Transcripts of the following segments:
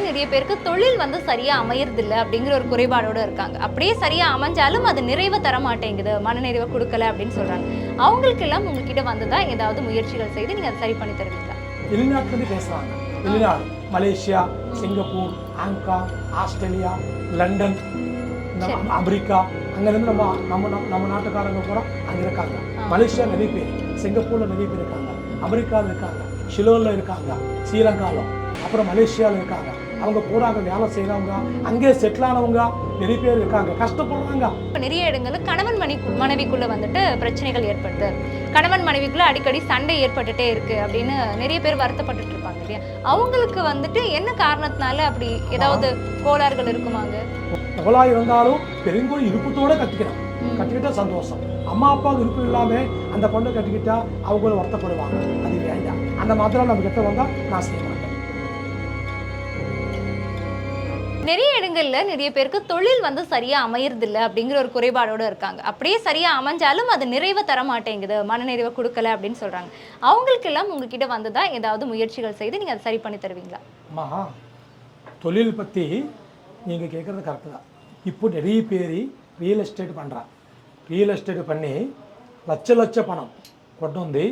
நிறைய பேருக்கு தொழில் வந்து சரியா அமையறது இல்ல அப்படிங்கிற ஒரு குறைபாடோட இருக்காங்க. அப்படியே சரியா அமைஞ்சாலும் அது நிறைவை தர மாட்டேங்குது மனநிறைவை கொடுக்கல அப்படின்னு சொல்றாங்க. அவங்களுக்கு எல்லாம் உங்ககிட்ட வந்துதான் ஏதாவது முயற்சிகள் செய்து நீங்க அதை சரி பண்ணி தருவீங்களா? வெளிநாட்டுலேருந்து பேசுகிறாங்க வெளிநாடு Malaysia Singapore Hong Kong Australia London America அங்கேருந்து நம்ம நம்ம நம்ம- நாட்டுக்காரங்க கூட அங்கே இருக்காங்க. மலேசியா நிறைய பேர் சிங்கப்பூரில் நிறைய பேர் இருக்காங்க. அமெரிக்காவில் இருக்காங்க. ஷிலோனில் இருக்காங்க. ஸ்ரீலங்காவில் அப்புறம் மலேசியாவில் இருக்காங்க. அவங்க போறாங்க வேலை செய்கிறவங்க அங்கே செட்டில் ஆனவங்க நிறைய பேர் இருக்காங்க. கஷ்டப்படுறாங்க. இப்ப நிறைய இடங்கள்ல கணவன் மணி மனைவிக்குள்ள வந்துட்டு பிரச்சனைகள் ஏற்படுது. கணவன் மனைவிக்குள்ள அடிக்கடி சண்டை ஏற்பட்டுட்டே இருக்கு அப்படின்னு நிறைய பேர் வருத்தப்பட்டுட்டு இருப்பாங்க இல்லையா? அவங்களுக்கு வந்துட்டு என்ன காரணத்தினால அப்படி ஏதாவது கோளாறுகள் இருக்குமாங்க? எவ்வளோ இருந்தாலும் பெருங்கோள் இருப்பத்தோட கட்டிக்கணும் ம். கட்டிக்கிட்டா சந்தோஷம். அம்மா அப்பா விருப்பம் இல்லாம அந்த பொண்ணை கட்டிக்கிட்டா அவங்களும் வருத்தப்படுவாங்க. அது வேண்டாம். அந்த மாதிரி நம்ம கிட்ட வந்தா நான் செய்ய நிறைய இடங்கள்ல நிறைய பேருக்கு தொழில் வந்து சரியா அமையறதில்ல அப்படிங்கிற ஒரு குறைபாடோட இருக்காங்க. அப்படியே சரியா அமைஞ்சாலும் அது நிறைவை தர மாட்டேங்குது மனநிறைவை கொடுக்கல அப்படின்னு சொல்றாங்க. அவங்களுக்கு எல்லாம் உங்ககிட்ட தான் ஏதாவது முயற்சிகள் செய்து நீங்க அதை சரி பண்ணி தருவீங்களா? அம்மா தொழில் பற்றி நீங்கள் கேட்குறது கரெக்டு தான். இப்போ நிறைய பேர் ரியல் எஸ்டேட் பண்ணுறான் ரியல் எஸ்டேட் பண்ணி லட்ச லட்ச பணம் கொண்டு வந்து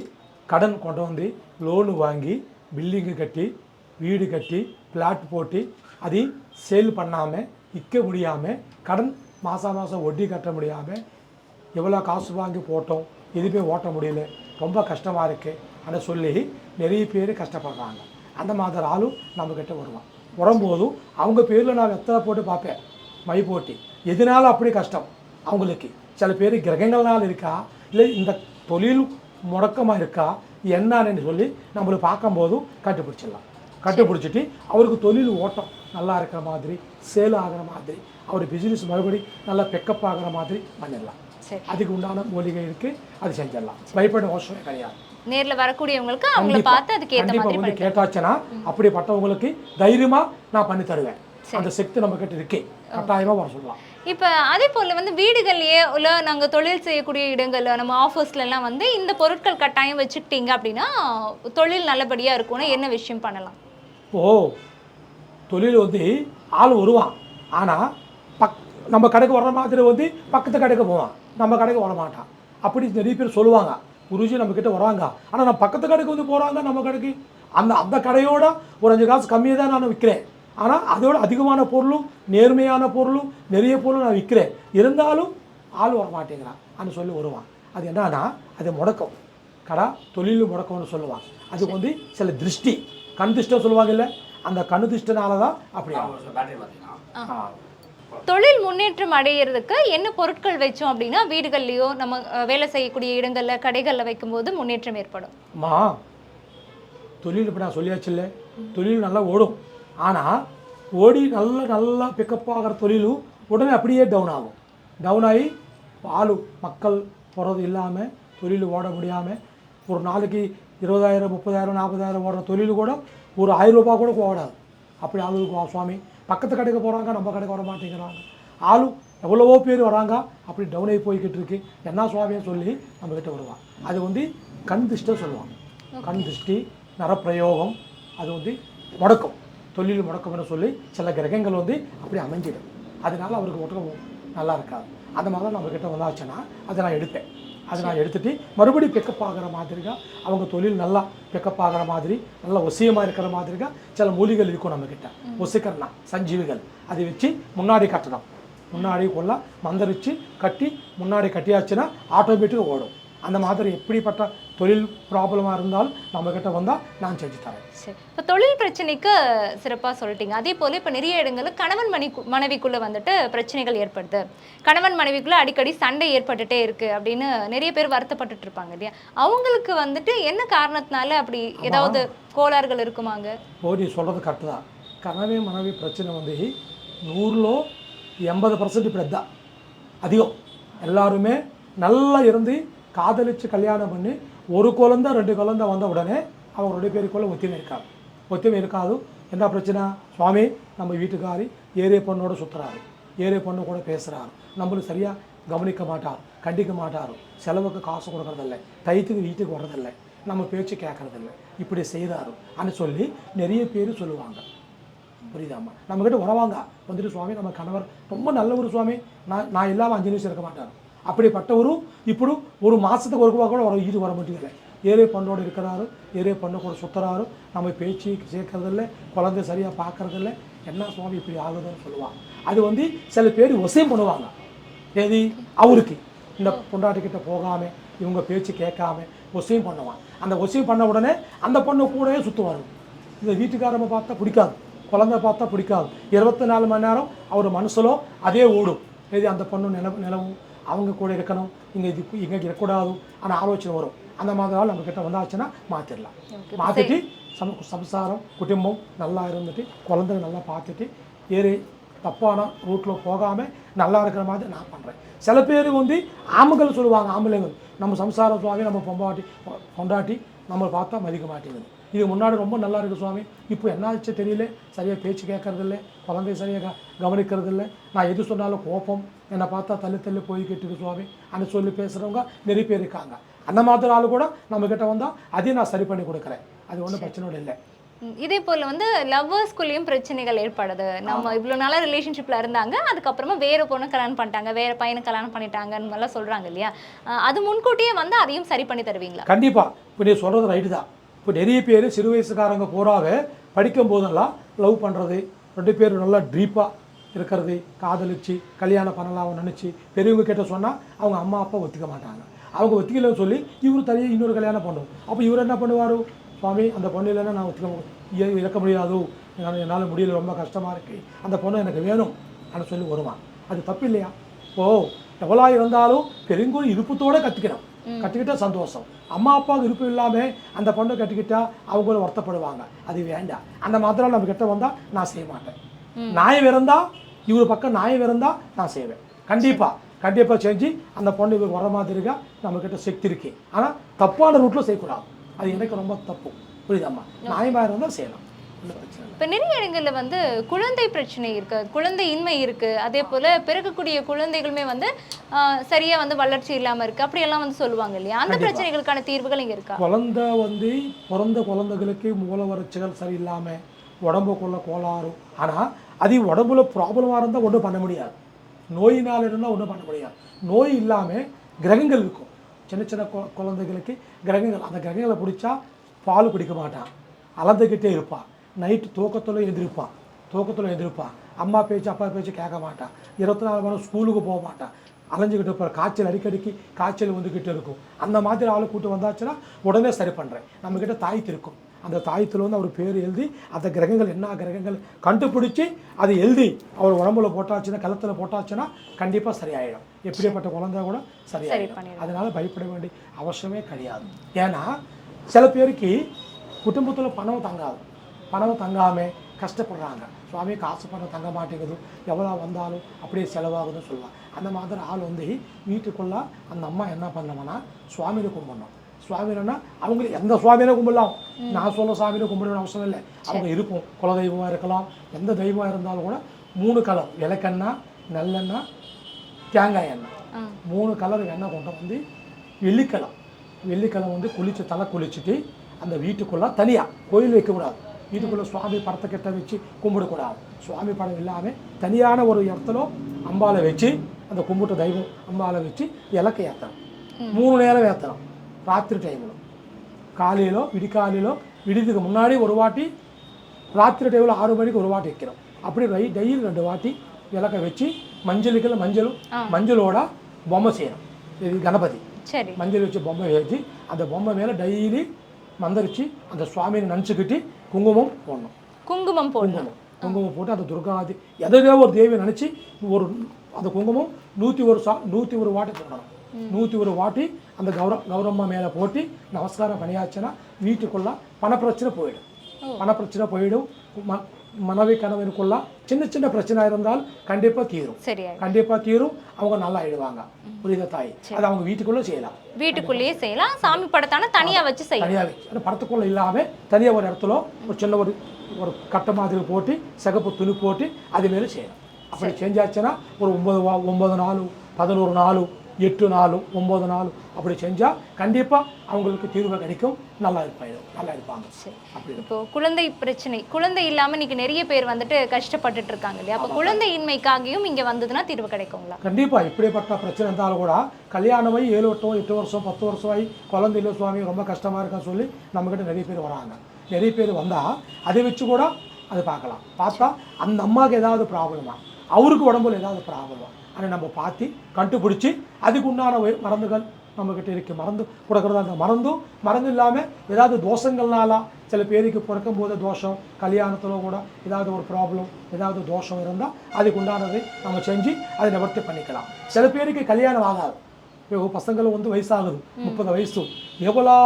கடன் கொண்டு வந்து லோனு வாங்கி பில்டிங்கு கட்டி வீடு கட்டி பிளாட் போட்டு அதை சேல் பண்ணாமல் விற்க முடியாமல் கடன் மாதம் மாதம் வட்டி கட்ட முடியாமல் எவ்வளோ காசு வாங்கி போட்டோம் எதுவுமே ஓட்ட முடியல ரொம்ப கஷ்டமாக இருக்குது அதை சொல்லி நிறைய பேர் கஷ்டப்படுறாங்க. அந்த மாதிரி ஆளும் நம்மக்கிட்ட வருவான். வரும்போதும் அவங்க பேரில் நான் வெத்தலை போட்டு பார்ப்பேன் மை போட்டி. எதனால அப்படி கஷ்டம் அவங்களுக்கு. சில பேர் கிரகங்கள்னால் இருக்கா இல்லை இந்த தொழில் முடக்கமாக இருக்கா என்னன்னு சொல்லி நம்மளை பார்க்கும்போதும் கண்டுபிடிச்சிடலாம். கண்டுபிடிச்சிட்டு அவருக்கு தொழில் ஓட்டம் நல்லா இருக்கிற மாதிரி சேல் ஆகிற மாதிரி அவர் பிஸ்னஸ் மறுபடி நல்லா பெக்கப் ஆகிற மாதிரி பண்ணிடலாம். சரி. அதுக்கு உண்டான மூலிகை இருக்கு அது செஞ்சிடலாம். பயப்பட அவசியமே கிடையாது. நேர்ல வரக்கூடியவங்களுக்கு அவங்கள. பார்த்து அதுக்கு ஏத்த மாதிரி வந்து பண்ணி கேட்டாச்சுன்னா அப்படிப்பட்டவங்களுக்கு தைரியமா நான் பண்ணி தருவேன். அந்த சக்தி நம்ம கிட்ட இருக்கே கட்டாயமா வர சொல்லலாம். இப்போ அதே போல வந்து வீடுகள்லயே உள்ள நாங்க தொழில் செய்யக்கூடிய இடங்கள்ல நம்ம ஆஃபீஸ்ல எல்லாம் வந்து இந்த பொருட்கள் கட்டாயம் வச்சுக்கிட்டீங்க அப்படின்னா தொழில் நல்லபடியா இருக்கும்னா என்ன விஷயம் பண்ணலாம்? ஓ தொழில் வந்து ஆள் வருவான். ஆனால் பக் நம்ம கடைக்கு வர்ற மாதிரி வந்து பக்கத்து கடைக்கு போவான். நம்ம கடைக்கு வர மாட்டான். அப்படி நிறைய பேர் சொல்லுவாங்க. குருஜி நம்ம கிட்ட வராங்க. ஆனால் நான் பக்கத்து கடைக்கு வந்து போகிறாங்க நம்ம கடைக்கு. அந்த அந்த கடையோட ஒரு அஞ்சு காசு கம்மியாக தான் நான் விற்கிறேன் ஆனால் அதோட அதிகமான பொருளும் நேர்மையான பொருளும் நிறைய பொருளும் நான் விற்கிறேன் இருந்தாலும் ஆள் வர மாட்டேங்கிறான் அப்படின்னு சொல்லி வருவான். அது என்னன்னா அது முடக்கம். கடா தொழில் முடக்கம்னு சொல்லுவான். அதுக்கு வந்து சில திருஷ்டி. கண் திருஷ்டம் சொல்லுவாங்க இல்லை அந்த கண் திருஷ்டனால தான் அப்படி. தொழில் முன்னேற்றம் அடையிறதுக்கு என்ன பொருட்கள் வச்சோம் அப்படின்னா வீடுகள்லயோ நம்ம வேலை செய்யக்கூடிய இடங்கள்ல கடைகள்ல வைக்கும்போது முன்னேற்றம் ஏற்படும். அம்மா தொழில் இப்போ நான் சொல்லியாச்சு இல்லை தொழில் நல்லா ஓடும். ஆனால் ஓடி நல்லா நல்லா பிக்கப் ஆகிற தொழிலும் உடனே அப்படியே டவுன் ஆகும். டவுன் ஆகி ஆளு மக்கள் போகிறது இல்லாமல் தொழில் ஓட முடியாமல் ஒரு நாளைக்கு இருபதாயிரம் முப்பதாயிரம் நாற்பதாயிரம் ஓடுற தொழில் கூட ஒரு ஆயிரம் ரூபாய் கூட ஓடாது அப்படி ஆளுக்கு சுவாமி? பக்கத்து கடைக்கு போகிறாங்க நம்ம கடைக்கு வர மாட்டேங்கிறாங்க. ஆளும் எவ்வளவோ பேர் வராங்க அப்படி டவுன் ஆகி போய்கிட்டு இருக்கு. என்ன சுவாமின்னு சொல்லி நம்மக்கிட்ட வருவான். அது வந்து கண் திருஷ்டம் சொல்லுவாங்க. கண் திருஷ்டி நரப்பிரயோகம் அது வந்து முடக்கம். தொழில் முடக்கம்னு சொல்லி சில கிரகங்கள் வந்து அப்படி அமைஞ்சிடும். அதனால அவருக்கு முடக்கம் நல்லா இருக்காது. அந்த மாதிரி நம்ம கிட்ட வந்தாச்சுன்னா அதை நான் எடுப்பேன் அதை நான் எடுத்துட்டு மறுபடியும் பிக்கப் ஆகிற மாதிரிగా அவங்க தொழில் நல்லா பிக்கப் ஆகிற மாதிரி நல்லா ஒசியமாக இருக்கிற மாதிரிగా சில மூலிகள் இருக்கும் நம்மக்கிட்ட ஒசிக்கர்னா சஞ்சீவிகள். அதை வச்சு முன்னாடி கட்டணும். முன்னாடி கொள்ள மந்திரிச்சு கட்டி முன்னாடி கட்டியாச்சுன்னா ஆட்டோமேட்டிக்காக ஓடும். அந்த மாதிரி எப்படிப்பட்ட தொழில் ப்ராப்ளமாக இருந்தாலும் நம்மக்கிட்ட வந்தால் நான் செஞ்சு தரேன். சரி. இப்போ தொழில் பிரச்சனைக்கு சிறப்பா சொல்லிட்டீங்க. அதே போல இப்போ நிறைய இடங்கள்ல கணவன் மணி மனைவிக்குள்ள வந்துட்டு பிரச்சனைகள் ஏற்படுது. கணவன் மனைவிக்குள்ள அடிக்கடி சண்டை ஏற்பட்டுட்டே இருக்கு அப்படின்னு நிறைய பேர் வருத்தப்பட்டுட்டு இருப்பாங்க இல்லையா? அவங்களுக்கு வந்துட்டு என்ன காரணத்தினால அப்படி ஏதாவது கோளாறுகள் இருக்குமாங்க? ஓ நீ சொல்கிறது கரெக்டு தான். கனவே மனைவி பிரச்சனை வந்து நூறில் எண்பது பர்சன்ட் இப்படி தான். அதிகம். எல்லாருமே நல்லா இருந்து காதலிச்சு கல்யாணம் பண்ணி ஒரு குழந்த ரெண்டு குழந்த வந்த உடனே அவங்க ரெண்டு பேருக்குள்ள ஒத்துமை இருக்காது ஒத்துமை இருக்காது. என்ன பிரச்சனை? சுவாமி நம்ம வீட்டுக்காரி ஏரிய பொண்ணோட சுற்றுறாரு ஏரிய பொண்ணு கூட பேசுகிறாரு நம்மளும் சரியாக கவனிக்க மாட்டார் கண்டிக்க மாட்டார். செலவுக்கு காசு கொடுக்குறதில்ல தைத்துக்கு வீட்டுக்கு வர்றதில்லை நம்ம பேச்சு கேட்கறதில்ல இப்படி செய்கிறாரு அப்படின்னு சொல்லி நிறைய பேர் சொல்லுவாங்க. புரியுதாம்மா? நம்மக்கிட்ட உறவாங்க. வந்துட்டு சுவாமி நம்ம கணவர் ரொம்ப நல்ல ஒரு சுவாமி. நான் நான் இல்லாமல் அஞ்சு நிமிஷம் இருக்க மாட்டார். அப்படிப்பட்டவரு ఇప్పుడు ஒரு மாதத்துக்கு ஒரு ரூபா கூட வர இது வர மாட்டேங்குது ஏரே பண்ணோடு இருக்கிறாரு ஏரே பண்ண கூட சுத்துறாரு நம்ம பேச்சு சேர்க்கறதில்ல குழந்தை சரியாக பார்க்கறதில்ல என்ன சுவாமி இப்படி ஆகுதுன்னு சொல்லுவாங்க அது வந்து சில பேர் வசியம் பண்ணுவாங்க ஏதி அவருக்கு இந்த பொண்டாட்டிக்கிட்ட போகாம இவங்க பேச்சு கேட்காம வசியம் பண்ணுவான் அந்த வசியம் பண்ண உடனே அந்த பொண்ணு கூடவே சுற்றுவாரு இந்த வீட்டுக்காரமை பார்த்தா பிடிக்காது குழந்தை பார்த்தா பிடிக்காது இருபத்தி நாலு மணி நேரம் அவர் மனசுலோ அதே ஓடும் ஏதி அந்த பொண்ணு நிலவு நிலவும் அவங்க கூட இருக்கணும். இங்கே இது இங்கே இருக்கக்கூடாது ஆனால் ஆலோசனை வரும். அந்த மாதிரி ஆள் நம்ம கிட்ட வந்தாச்சுன்னா மாற்றிடலாம். மாற்றிட்டு சம சம்சாரம் குடும்பம் நல்லா இருந்துட்டு குழந்தைங்க நல்லா பார்த்துட்டு ஏறி தப்பான ரூட்டில் போகாமல் நல்லா இருக்கிற மாதிரி நான் பண்ணுறேன் சில பேர் வந்து ஆம்புகள் சொல்லுவாங்க ஆம்பளைங்கள் நம்ம சம்சாரம் சுவாமி நம்ம பொம்பாட்டி பொண்டாட்டி நம்மளை பார்த்தா மதிக்க மாட்டேங்குது. இது முன்னாடி ரொம்ப நல்லா இருக்கு சுவாமி. இப்போ என்ன ஆச்சு தெரியல. சரியாக பேச்சு கேட்கறதில்ல. குழந்தைய சரியாக கவனிக்கிறது இல்லை நான் எது சொன்னாலும் கோபம். என்னை பார்த்தா தள்ளி தள்ளி போய்கிட்டு இருக்கு சுவாமி. அந்த சொல்லி பேசுகிறவங்க நிறைய பேர் இருக்காங்க. அந்த மாதிரி ஆள் கூட நம்ம கிட்ட வந்தால் அதையும் நான் சரி பண்ணி கொடுக்குறேன். அது ஒன்றும் பிரச்சனை இல்லை. இதே போல வந்து லவ்வர்ஸ்குள்ளேயும் பிரச்சனைகள் ஏற்படுது. நம்ம இவ்வளோ நாளா ரிலேஷன்ஷிப்ல இருந்தாங்க. அதுக்கப்புறமா வேற பொண்ணு கல்யாணம் பண்ணிட்டாங்க. வேற பையனை கல்யாணம் பண்ணிட்டாங்கன்னு எல்லாம் சொல்றாங்க இல்லையா? அது முன்கூட்டியே வந்து அதையும் சரி பண்ணி தருவீங்களா? கண்டிப்பாக இப்போ நீ சொல்கிறது ரைட்டு தான். இப்போ நிறைய பேர் சிறு வயசுக்காரங்க பூராவே படிக்கும் போதெல்லாம் லவ் பண்ணுறது ரெண்டு பேரும் நல்லா டீப்பாக இருக்கிறது காதலிச்சு கல்யாணம் பண்ணலாம் நினச்சி. பெரியவங்க கிட்ட சொன்னால் அவங்க அம்மா அப்பா ஒத்துக்க மாட்டாங்க. அவங்க ஒத்துக்கலன்னு சொல்லி இவர் தனியாக இன்னொரு கல்யாணம் பண்ணுவோம் அப்போ இவர் என்ன பண்ணுவார்? சுவாமி அந்த பொண்ணு இல்லைன்னா நான் ஒத்துக்க இறக்க முடியாது? என்னால் என்னால் முடியல ரொம்ப கஷ்டமாக இருக்குது அந்த பொண்ணு எனக்கு வேணும் அப்படின்னு சொல்லி வருவான். அது தப்பு இல்லையா? ஓ எவ்வளோ இருந்தாலும் பெருங்கோல் இருப்பத்தோடு கற்றுக்கணும் கற்றுக்கிட்டா சந்தோஷம். அம்மா அப்பாவுக்கு இருப்பு இல்லாமல் அந்த பொண்ணை கட்டிக்கிட்டா அவங்களும் வருத்தப்படுவாங்க. அது வேண்டாம். அந்த மாதிரி நம்ம கிட்ட வந்தால் நான் செய்ய மாட்டேன். நாயம் இருந்தா இவர் பக்கம் நாயம் இருந்தா நான் செய்வேன். கண்டிப்பாக கண்டிப்பாக செஞ்சு அந்த பொண்ணு இவர் வர மாதிரி இருக்கா? நம்மக்கிட்ட சக்தி இருக்கு. ஆனால் தப்பான ரூட்டில் செய்யக்கூடாது. அது எனக்கு ரொம்ப தப்பு. புரியுதாம்மா நியாயமாக இருந்தால் செய்யலாம். இப்போ நிறைய இடங்கள்ல வந்து குழந்தை பிரச்சனை இருக்கு குழந்தை இன்மை இருக்கு. அதே போல பிறக்கக்கூடிய குழந்தைகளுமே வந்து ஆஹ், சரியா வந்து வளர்ச்சி இல்லாம இருக்கு. அப்படியெல்லாம் வந்து சொல்லுவாங்க இல்லையா? அந்த பிரச்சனைகளுக்கான தீர்வுகள் இங்க இருக்கா? குழந்தை வந்து பிறந்த குழந்தைகளுக்கு மூல வறட்சிகள் சரியில்லாமல் உடம்புக்குள்ள கோளாறு. ஆனால் அது உடம்புல ப்ராப்ளமாக இருந்தால் ஒன்றும் பண்ண முடியாது. நோயினால் இருந்தால் ஒன்றும் பண்ண முடியாது. நோய் இல்லாமல் கிரகங்கள் இருக்கும். சின்ன சின்ன குழந்தைகளுக்கு கிரகங்கள் அந்த கிரகங்களை பிடிச்சா பால் குடிக்க மாட்டான். அலந்துக்கிட்டே இருப்பான். நைட்டு தூக்கத்தில் எதிர்ப்பான் தூக்கத்தில் எதிர்ப்பான் அம்மா பேச்சு அப்பா பேச்சு கேட்க மாட்டான் இருபத்தி நாலு மணி ஸ்கூலுக்கு போக மாட்டான் அலைஞ்சிக்கிட்டு இருப்பார் காய்ச்சல் அடிக்கடிக்கு காய்ச்சல் வந்துக்கிட்டு இருக்கும். அந்த மாதிரி ஆளை கூட்டு வந்தாச்சுன்னா உடனே சரி பண்ணுறேன் நம்மக்கிட்ட தாய்த்து இருக்கும் அந்த தாயத்தில் வந்து அவர் பேர் எழுதி அந்த கிரகங்கள் என்ன கிரகங்கள் கண்டுபிடிச்சி அதை எழுதி அவர் உடம்புல போட்டாச்சுன்னா கழுத்தில் போட்டாச்சுன்னா கண்டிப்பாக சரியாயிடும். எப்படிப்பட்ட குழந்தை கூட சரியாயிடும். அதனால் பயப்பட வேண்டிய அவசியமே கிடையாது. ஏன்னா சில பேருக்கு குடும்பத்தில் பணம் தங்காது. பணம் தங்காமல் கஷ்டப்படுறாங்க. சுவாமி காசு பணம் தங்க மாட்டேங்குது. எவ்வளோ வந்தாலும் அப்படியே செலவாகுதுன்னு சொல்லலாம் அந்த மாதிரி ஆள் வந்து வீட்டுக்குள்ளே அந்த அம்மா என்ன பண்ணோம்னா சுவாமியை கும்பிடணும். சுவாமினா அவங்களுக்கு எந்த சுவாமியில கும்பிடலாம்? நான் சொல்ல சாமியில கும்பிடணும்னு அவசியம் இல்லை. அவங்க இருக்கும் குலதெய்வமாக இருக்கலாம். எந்த தெய்வமாக இருந்தாலும் கூட மூணு கலர் விளக்கெண்ணெய் நல்லெண்ணெய் தேங்காய் எண்ணெய். மூணு கலர் எண்ணெய் கொண்டு வந்து வெள்ளிக்கிழமை. வெள்ளிக்கிழமை வந்து குளிச்சு தலை குளிச்சுட்டு அந்த வீட்டுக்குள்ளே தனியாக கோயில் வைக்கக்கூடாது. வீட்டுக்குள்ளே சுவாமி படத்தை கிட்ட வச்சு கும்பிடக்கூடாது சுவாமி படம் இல்லாமல் தனியான ஒரு இடத்துல அம்பாலை வச்சு அந்த கும்பிட்ட தெய்வம் அம்பாலை வச்சு இலக்கை ஏற்றணும் மூணு நேரம் ஏற்றணும் ராத்திரி டைமில் காலையிலோ விடிக்காலையிலோ விடிதுக்கு முன்னாடி ஒரு வாட்டி ராத்திரி டைமில் ஆறு மணிக்கு ஒரு வாட்டி வைக்கிறோம் அப்படி ரை டெய்லி ரெண்டு வாட்டி விளக்க வச்சு மஞ்சளுக்குள்ள மஞ்சளும் மஞ்சளோட பொம்மை செய்யணும் இது கணபதி சரி மஞ்சள் வச்சு பொம்மை வச்சு அந்த பொம்மை மேலே டெய்லி மந்திரிச்சு அந்த சுவாமியை நினச்சிக்கிட்டு குங்குமம் போடணும் குங்குமம் போடணும் குங்குமம் குங்குமம் போட்டு அந்த துர்காதி எதையோ ஒரு தேவியை நினச்சி ஒரு அந்த குங்குமம் நூற்றி ஒரு சா நூற்றி ஒரு வாட்டி போடணும் நூற்றி ஒரு வாட்டி அந்த கௌர கௌரம்மா மேலே போட்டு நமஸ்காரம் பண்ணியாச்சுன்னா வீட்டுக்குள்ள பணப்பிரச்சனை போயிடும் பணப்பிரச்சனை போயிடும் ம மனைவி கணவனுக்குள்ள சின்ன சின்ன பிரச்சனை இருந்தால் கண்டிப்பாக தீரும். சரியா கண்டிப்பாக தீரும். அவங்க நல்லா ஆயிடுவாங்க. புரியுதா தாய்? அது அவங்க வீட்டுக்குள்ளே செய்யலாம். வீட்டுக்குள்ளேயே செய்யலாம். சாமி படத்தான தனியா வச்சு செய்யலாம். தனியாக வச்சு. படத்துக்குள்ளே இல்லாமல் தனியாக ஒரு இடத்துல ஒரு சின்ன ஒரு ஒரு கட்டை மாதிரி போட்டு சிகப்பு துணி போட்டு அது மேலே செய்யணும் அப்படி செஞ்சாச்சுன்னா ஒரு ஒன்பது வா ஒன்பது நாள் பதினோரு நாள் எட்டு நாளும் ஒம்பது நாளும் அப்படி செஞ்சால் கண்டிப்பாக அவங்களுக்கு தீர்வு கிடைக்கும். நல்லா இருப்பாங்க. நல்லா இருப்பாங்க. சரி. அப்படி இப்போ குழந்தை பிரச்சனை. குழந்தை இல்லாம இன்னைக்கு நிறைய பேர் வந்துட்டு கஷ்டப்பட்டுட்டு இருக்காங்க இல்லையா? அப்போ குழந்தையின்மைக்காகியும் இங்க வந்ததுன்னா தீர்வு கிடைக்குங்களா? கண்டிப்பாக இப்படிப்பட்ட பிரச்சனை இருந்தாலும் கூட கல்யாணமாகி ஏழு வருஷம் எட்டு வருஷம் பத்து வருஷம் ஆகி குழந்தை இல்லை சுவாமி ரொம்ப கஷ்டமாக இருக்கான்னு சொல்லி நம்மக்கிட்ட நிறைய பேர் வராங்க. நிறைய பேர் வந்தால் அதை வச்சு கூட அது பார்க்கலாம். பார்த்தா அந்த அம்மாவுக்கு ஏதாவது ப்ராப்ளமா அவருக்கு உடம்புல ஏதாவது ப்ராப்ளமா அதை நம்ம பார்த்து கண்டுபிடிச்சி அதுக்கு உண்டான மருந்துகள் நம்மக்கிட்ட இருக்கு. மருந்து கொடுக்குறது அந்த மருந்தும் மருந்து இல்லாமல் ஏதாவது தோஷங்கள்னாலாம் சில பேருக்கு பிறக்கும் போது தோஷம் கல்யாணத்தில் கூட ஏதாவது ஒரு ப்ராப்ளம் ஏதாவது தோஷம் இருந்தால் அதுக்கு உண்டானதை நம்ம செஞ்சு அதை நிவர்த்தி பண்ணிக்கலாம். சில பேருக்கு கல்யாணம் ஆகாது. இப்போ பசங்களும் வந்து வயசாகுது முப்பது வயசு. எவ்வளோ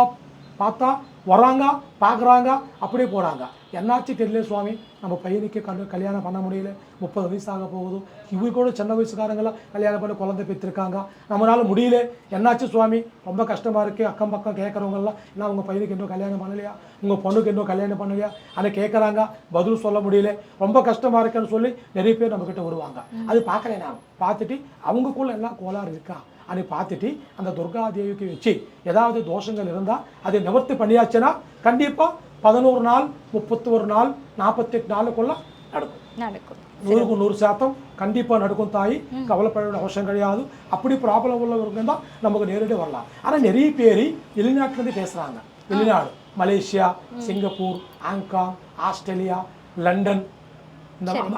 பார்த்தா வராங்க பார்க்குறாங்க அப்படியே போகிறாங்க என்னாச்சு தெரியல சுவாமி. நம்ம பையனுக்கு கல் கல்யாணம் பண்ண முடியல. முப்பது வயசு ஆக போகுது. இவங்க கூட சின்ன வயசுக்காரங்களாம் கல்யாணம் பண்ணி குழந்தை பெற்றிருக்காங்க. நம்மளால முடியல. என்னாச்சு சுவாமி? ரொம்ப கஷ்டமாக இருக்குது அக்கம் பக்கம் கேட்குறவங்கலாம் என்ன உங்கள் பையனுக்கு இன்னும் கல்யாணம் பண்ணலையா? உங்கள் பொண்ணுக்கு இன்னும் கல்யாணம் பண்ணலையா? அதை கேட்குறாங்க. பதில் சொல்ல முடியல. ரொம்ப கஷ்டமாக இருக்குன்னு சொல்லி நிறைய பேர் நம்மக்கிட்ட வருவாங்க. அது பார்க்கல நான் பார்த்துட்டு அவங்களுக்குள்ள எல்லாம் கோளாறு இருக்கா? அதை பார்த்துட்டு அந்த துர்கா தேவிக்கு வச்சு ஏதாவது தோஷங்கள் இருந்தால் அதை நிவர்த்தி பண்ணியாச்சுன்னா கண்டிப்பாக பதினோரு நாள் முப்பத்தொரு நாள் நாற்பத்தெட்டு நாளுக்குள்ள நடக்கும். நடக்கும். நூறுக்கு நூறு சாத்தம் கண்டிப்பாக நடக்கும் தாய். கவலைப்பட அவசியம் கிடையாது. அப்படி ப்ராப்ளம் உள்ளவங்க தான் நமக்கு நேரடி வரலாம். ஆனால் நிறைய பேர் வெளிநாட்டிலேருந்து பேசுகிறாங்க வெளிநாடு Malaysia Singapore Hong Kong Australia London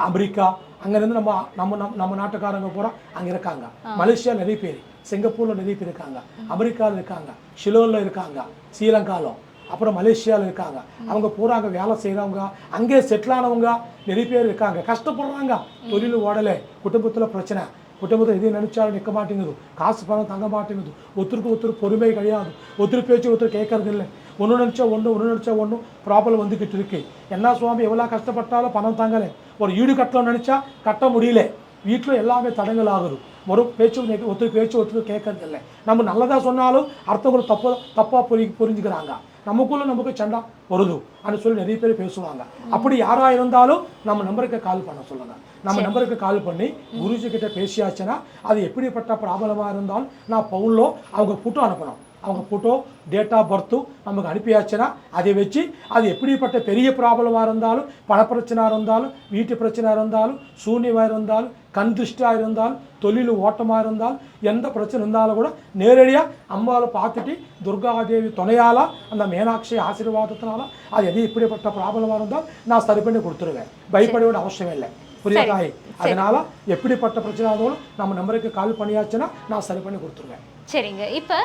America அங்கேருந்து நம்ம நம்ம நம்ம நம்ம நாட்டுக்காரங்க பூரா அங்கே இருக்காங்க. மலேசியா நிறைய பேர். சிங்கப்பூரில் நிறைய பேர் இருக்காங்க அமெரிக்காவில் இருக்காங்க ஷிலோனில் இருக்காங்க ஸ்ரீலங்காலும் அப்புறம் மலேசியாவில் இருக்காங்க. அவங்க போகிறாங்க வேலை செய்கிறவங்க அங்கே செட்டில் ஆனவங்க நிறைய பேர் இருக்காங்க. கஷ்டப்படுறாங்க. தொழில் ஓடலை குடும்பத்தில் பிரச்சனை. குடும்பத்தில் எது நினைச்சாலும் நிற்க மாட்டேங்குது. காசு பணம் தங்க மாட்டேங்குது. ஒருத்தருக்கு ஒருத்தர் பொறுமை கிடையாது. ஒருத்தர் பேச்சு ஒருத்தர் கேட்கறது இல்லை ஒன்று நினச்சா ஒன்று ஒன்று நினச்சா ஒன்றும் ப்ராப்ளம் வந்துக்கிட்டு இருக்கு. என்ன சுவாமி எவ்வளோ கஷ்டப்பட்டாலும் பணம் தாங்கலை. ஒரு ஈடு கட்டணும்னு நினச்சா கட்ட முடியல. வீட்டில் எல்லாமே தடங்கள் ஆகுது ஒரு பேச்சு ஒருத்தர் பேச்சு ஒருத்தர் கேட்கறது இல்லை நம்ம நல்லதாக சொன்னாலும் அர்த்தங்களை தப்பு தப்பாக புரி புரிஞ்சுக்கிறாங்க. நமக்குள்ள நமக்கு சண்டை வருது அப்படின்னு சொல்லி நிறைய பேர் பேசுவாங்க. அப்படி யாரா இருந்தாலும் நம்ம நம்பருக்கு கால் பண்ண சொல்லுங்க. நம்ம நம்பருக்கு கால் பண்ணி குருஜி கிட்ட பேசியாச்சுன்னா அது எப்படிப்பட்ட ப்ராப்ளமாக இருந்தாலும் நான் பவுன்லோ அவங்க ஃபோட்டோ அனுப்பணும். அவங்க ஃபோட்டோ டேட் ஆஃப் பர்த்தும் நமக்கு அனுப்பியாச்சுன்னா அதை வச்சு அது எப்படிப்பட்ட பெரிய ப்ராப்ளமாக இருந்தாலும் பணப்பிரச்சனையாக இருந்தாலும் வீட்டு பிரச்சனையாக இருந்தாலும் சூன்யமாக இருந்தாலும் கண் திருஷ்டியாக இருந்தாலும் தொழில் ஓட்டமாக இருந்தாலும் எந்த பிரச்சனை இருந்தாலும் கூட நேரடியாக அம்மாவை பார்த்துட்டு துர்காதேவி துணையால் அந்த மீனாட்சி ஆசீர்வாதத்தினால அது எது இப்படிப்பட்ட ப்ராப்ளமாக இருந்தாலும் நான் சரி பண்ணி கொடுத்துருவேன் பயப்பட வேண்டிய அவசியம் இல்லை புரியுதா? தாய் அதனால எப்படிப்பட்ட பிரச்சனை இருந்தாலும் நம்ம நம்பருக்கு கால் பண்ணியாச்சுன்னா நான் சரி பண்ணி கொடுத்துருவேன். சரிங்க. இப்போ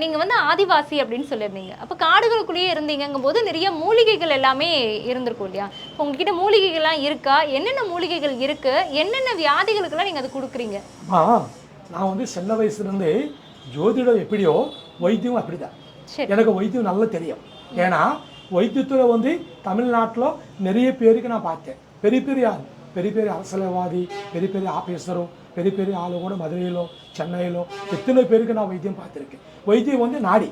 நீங்கள் வந்து ஆதிவாசி அப்படின்னு சொல்லியிருந்தீங்க. அப்போ காடுகளுக்குள்ளேயே இருந்தீங்கங்கும் போது நிறைய மூலிகைகள் எல்லாமே இருந்திருக்கும் இல்லையா? இப்போ உங்ககிட்ட மூலிகைகள்லாம் இருக்கா? என்னென்ன மூலிகைகள் இருக்கு? என்னென்ன வியாதிகளுக்கெல்லாம் நீங்கள் அது கொடுக்குறீங்க? ஆ நான் வந்து சின்ன வயசுலேருந்து ஜோதிடம் எப்படியோ வைத்தியம் அப்படிதான். சரி. எனக்கு வைத்தியம் நல்லா தெரியும். ஏன்னா வைத்தியத்தில் வந்து தமிழ்நாட்டில் நிறைய பேருக்கு நான் பார்த்தேன். பெரிய பெரிய ஆள் பெரிய பெரிய அரசியல்வாதி பெரிய பெரிய ஆஃபீஸரும் பெரிய பெரிய ஆளு கூட மதுரையிலோ சென்னையிலோ எத்தனை பேருக்கு நான் வைத்தியம் பார்த்துருக்கேன். வைத்தியம் வந்து நாடி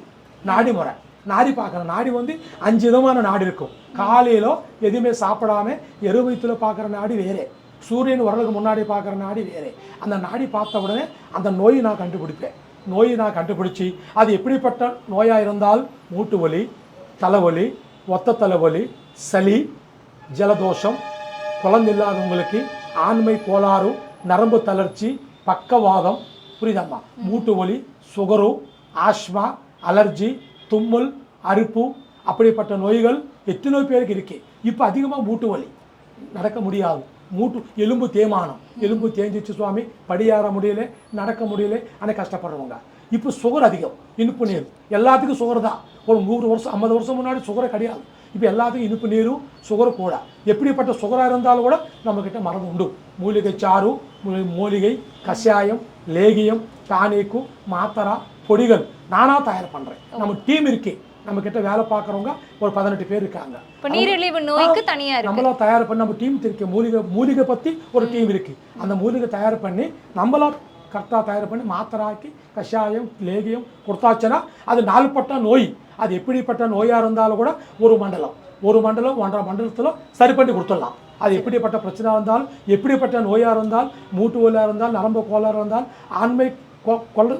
நாடி முறை. நாடி பார்க்குறேன் நாடி வந்து அஞ்சு விதமான நாடி இருக்கும். காலையிலோ எதுவுமே சாப்பிடாம எரு வயிற்றுல பார்க்குற நாடி வேறு. சூரியன் உரலுக்கு முன்னாடி பார்க்குற நாடி வேறு. அந்த நாடி பார்த்த உடனே அந்த நோயை நான் கண்டுபிடிப்பேன். நோயை நான் கண்டுபிடிச்சி அது எப்படிப்பட்ட நோயாக இருந்தால் மூட்டு வலி தலைவலி ஒத்த தலைவலி சளி ஜலதோஷம் குழந்தை இல்லாதவங்களுக்கு ஆண்மை கோளாறு நரம்பு தளர்ச்சி பக்கவாதம் புரியுதாம்மா? மூட்டு வலி சுகரு ஆஸ்மா அலர்ஜி தும்மல் அரிப்பு அப்படிப்பட்ட நோய்கள் எத்தனை பேருக்கு இருக்கு. இப்போ அதிகமாக மூட்டு வலி. நடக்க முடியாது. மூட்டு எலும்பு தேய்மானம். எலும்பு தேஞ்சிச்சு சுவாமி படியேற முடியல நடக்க முடியல ஆனால் கஷ்டப்படுறவங்க. இப்போ சுகர் அதிகம். இனிப்பு நீர். எல்லாத்துக்கும் சுகர் தான். ஒரு நூறு வருஷம் ஐம்பது வருஷம் முன்னாடி சுகரை கிடையாது. இப்போ எல்லாத்துக்கும் இனிப்பு நீரும் சுகர் கூட எப்படிப்பட்ட சுகராக இருந்தாலும் கூட நம்மக்கிட்ட மருந்து உண்டு. மூலிகை சாறு மூலி- மூலிகை கஷாயம் லேகியம் டானிக்கு மாத்திரா பொடிகள் நானாக தயார் பண்ணுறேன் நம்ம டீம் இருக்கு. நம்ம கிட்ட வேலை பார்க்குறவங்க ஒரு பதினெட்டு பேர் இருக்காங்க. இப்போ நீரிழிவு நோய்க்கு நம்மளா தயார் பண்ணி நம்ம டீம் இருக்கு. மூலிகை மூலிகை பற்றி ஒரு டீம் இருக்கு. அந்த மூலிகை தயார் பண்ணி நம்மளா கரெக்டாக தயார் பண்ணி மாத்திராக்கி கஷாயம் லேகியம் கொடுத்தாச்சுன்னா அது நாள்பட்ட நோய். அது எப்படிப்பட்ட நோயாக இருந்தாலும் கூட ஒரு மண்டலம். ஒரு மண்டலம் ஒன்றரை மண்டலத்தில் சரி பண்ணி கொடுத்துடலாம். அது எப்படிப்பட்ட பிரச்சனை இருந்தாலும் எப்படிப்பட்ட நோயாக இருந்தால் மூட்டு வலியாக இருந்தால் நரம்பு கோளாறு இருந்தால் ஆண்மை கொல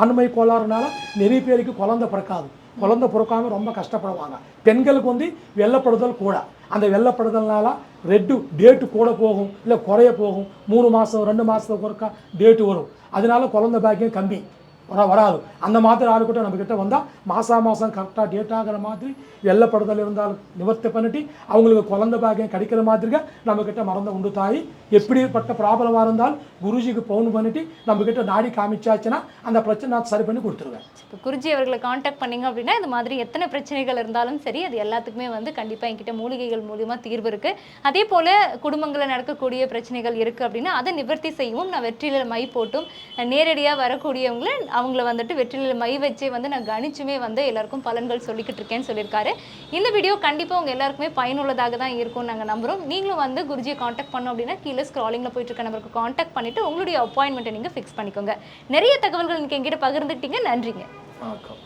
ஆண்மை கோளாறுனால நிறைய பேருக்கு குழந்தை பிறக்காது. குழந்தை பிறக்காமல் ரொம்ப கஷ்டப்படுவாங்க. பெண்களுக்கு வந்து வெள்ளப்படுதல் கூட. அந்த வெள்ளப்படுதல்னால ரெட்டு டேட்டு கூட போகும். இல்லை குறைய போகும். மூணு மாதம் ரெண்டு மாதத்துக்கு ஒருக்கா டேட்டு வரும். அதனால குழந்தை பாக்கியம் கம்மி. வர வராது. அந்த மாதிரி ஆளுக்கிட்ட நம்மக்கிட்ட நம்ம வந்தால் மாதம் மாதம் கரெக்டாக டேட் ஆகிற மாதிரி வெள்ளப்படுதல் இருந்தாலும் நிவர்த்தி பண்ணிட்டு அவங்களுக்கு குழந்த பாக்கியம் கிடைக்கிற மாதிரிగా நம்மக்கிட்ட மறந்த மறந்து உண்டு தாய். எப்படிப்பட்ட ப்ராப்ளமாக இருந்தாலும் குருஜிக்கு ஃபோன் பண்ணிட்டு நம்மக்கிட்ட நாடி காமிச்சாச்சுன்னா அந்த பிரச்சனை நான் சரி பண்ணி கொடுத்துருவேன். இப்போ குருஜி அவர்களை காண்டாக்ட் பண்ணீங்க அப்படின்னா இந்த மாதிரி எத்தனை பிரச்சனைகள் இருந்தாலும் சரி அது எல்லாத்துக்குமே வந்து கண்டிப்பாக என்கிட்ட மூலிகைகள் மூலியமாக தீர்வு இருக்குது அதே போல் குடும்பங்களில் நடக்கக்கூடிய பிரச்சனைகள் இருக்குது அப்படின்னா அதை நிவர்த்தி செய்யவும் நான் வெற்றியில் மை போட்டும் நேரடியாக வரக்கூடியவங்களை அவங்கள வந்துட்டு வெற்றிலையில் மை வச்சே வந்து நான் கணிச்சுமே வந்து எல்லாருக்கும் பலன்கள் சொல்லிக்கிட்டு இருக்கேன்னு சொல்லியிருக்காரு. இந்த வீடியோ கண்டிப்பாக உங்கள் எல்லாருக்குமே பயனுள்ளதாக தான் இருக்கும்னு நாங்கள் நம்புகிறோம் நீங்களும் வந்து குருஜியை காண்டாக்ட் பண்ணோம் அப்படின்னா கீழே ஸ்க்ராலிங்கில் போயிட்டு இருக்க நம்பருக்கு காண்டாக்ட் பண்ணிட்டு உங்களுடைய அப்பாயின்மெண்ட்டை நீங்கள் ஃபிக்ஸ் பண்ணிக்கோங்க. நிறைய தகவல்கள் நீங்கள் எங்கிட்ட பகிர்ந்துக்கிட்டீங்க. நன்றிங்க. வணக்கம்.